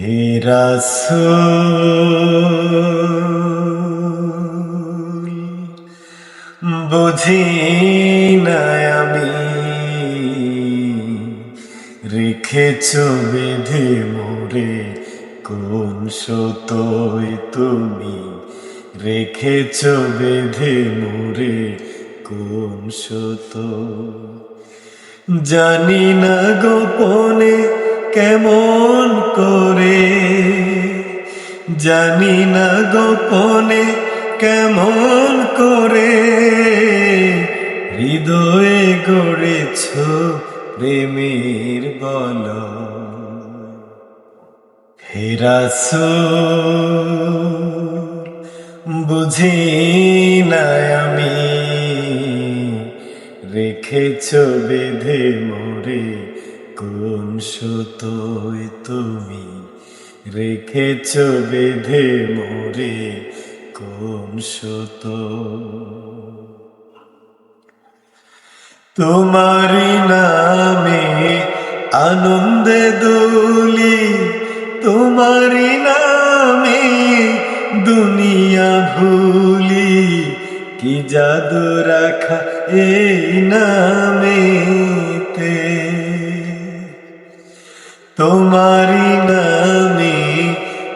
হেরাসুল বুঝি আমি রেখেছ বেঁধে মোরে কোন সতই তুমি? রেখেছ বেঁধে মোরে কোন সত জানি না গোপনে কেমন করে জানি না গোপনে কেমন করে হৃদয়ে গড়েছ প্রেমের বল। হেরাসুল বুঝি না আমি রেখেছ বেঁধে মোরে কোন সুতোয় তুমি? রেখেছ বেঁধে মোরে কোন সুতো তোমারি নামে আনন্দে দোলি তোমারি নামে দুনিয়া ভুলি, কি জাদু রাখা এই নামেতে? তোমারি নামে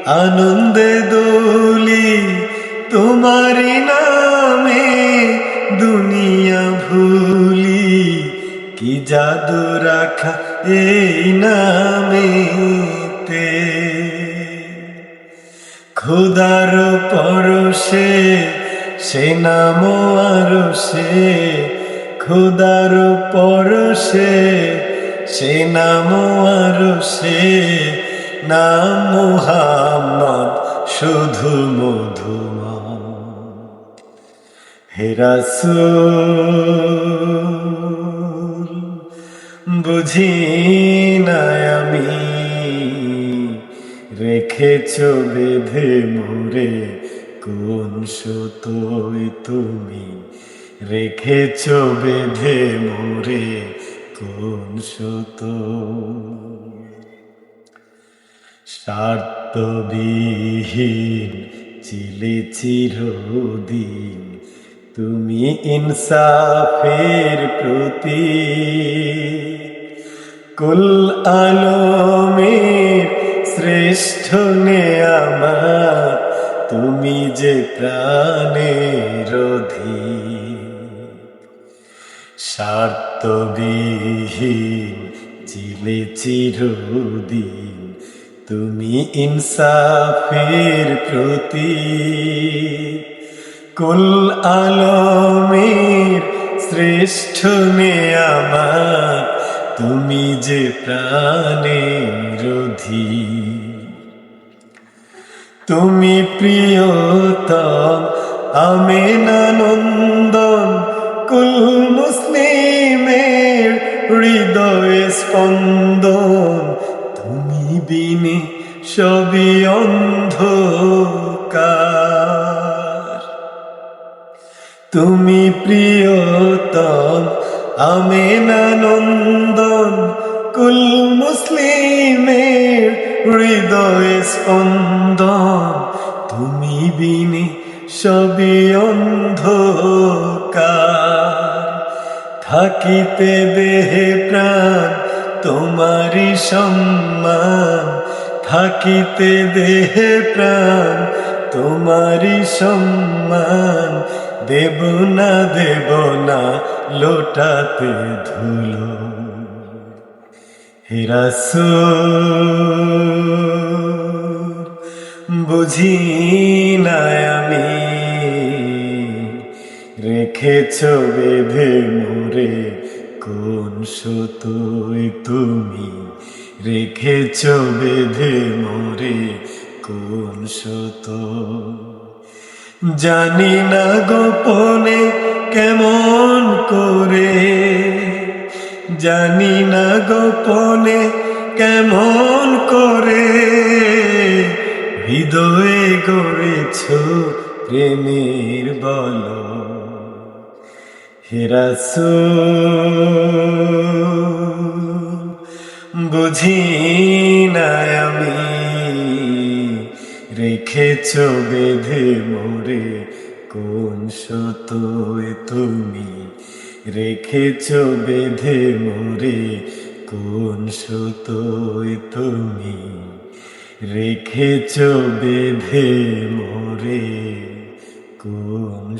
আনন্দে দোলি তোমারি নামে দুনিয়া ভুলি। কি জাদু রাখা এই নামেতে? খুদার পরশে, সে নাম আরও সে খুদার পরশে, সে নাম আরও সে নাম মুহাম্মদ, শুধু মধুমা হেরাসুল বুঝি আমি রেখেছ বেঁধে মোরে কোন সুতোয় তুমি? রেখেছ বেঁধে মোরে কোন সুতো স্বার্থবিহীন, চিলে চিরদিন, তুমি ইনসাফের প্রতি কুল আলমের শ্রেষ্ঠ আমার তুমি যে প্রাণের স্বার্থবিহীন, চিলে চিরদিন তুমি ইনসাফের প্রতি কুল আলমের শ্রেষ্ঠ আমার তুমি যে প্রাণে অধীন তুমি প্রিয়তম আমেনানন্দন কুল মুসলিমের হৃদয়ে স্পন্দন সবই অন্ধকার। তুমি প্রিয়তম আমেনানন্দন কুল মুসলিমের হৃদয়ে স্পন্দন। তুমি বিনে সবই অন্ধকার। থাকিতে দেহে প্রাণ তোমারি সম্মান। থাকিতে দেহে প্রাণ তোমারি সম্মান। দেব না দেব না, লোটাতে ধুলো। হিরাসুল বুঝি না আমি, রেখেছ বেঁধে মোরে কোন সুতোয় তুমি রেখেছ বেঁধে মোরে? কোন সুতো জানি না গোপনে কেমন করে। জানি না গোপনে কেমন করে। হৃদয়ে গড়েছ প্রেমের বল। হেরাসুল বুঝি না আমি রেখেছ বেঁধে মোরে কোন সতোয় তুমি? রেখেছ বেঁধে মোরে কোন সতোয় তুমি? রেখেছ বেঁধে মোরে কোন